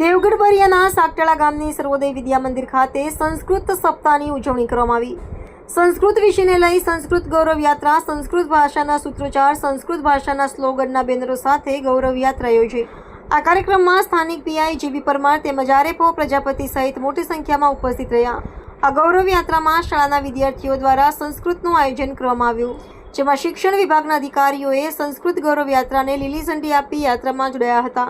દેવગઢ બરિયાના સાકટળા ગામની સર્વોદય વિદ્યા મંદિર ખાતે સંસ્કૃત સપ્તાહની ઉજવણી કરવામાં આવી. સંસ્કૃત વિષયને લઈ સંસ્કૃત ગૌરવ યાત્રા, સંસ્કૃત ભાષાના સૂત્રોચ્ચાર, સંસ્કૃત ભાષાના સ્લોગનના બેનરો સાથે ગૌરવ યાત્રા યોજી. આ કાર્યક્રમમાં સ્થાનિક પીઆઈ જીબી પરમાર તેમજ આરેફો પ્રજાપતિ સહિત મોટી સંખ્યામાં ઉપસ્થિત રહ્યા. આ ગૌરવ યાત્રામાં શાળાના વિદ્યાર્થીઓ દ્વારા સંસ્કૃતનું આયોજન કરવામાં આવ્યું, જેમાં શિક્ષણ વિભાગના અધિકારીઓએ સંસ્કૃત ગૌરવ યાત્રાને લીલી ઝંડી આપી યાત્રામાં જોડાયા હતા.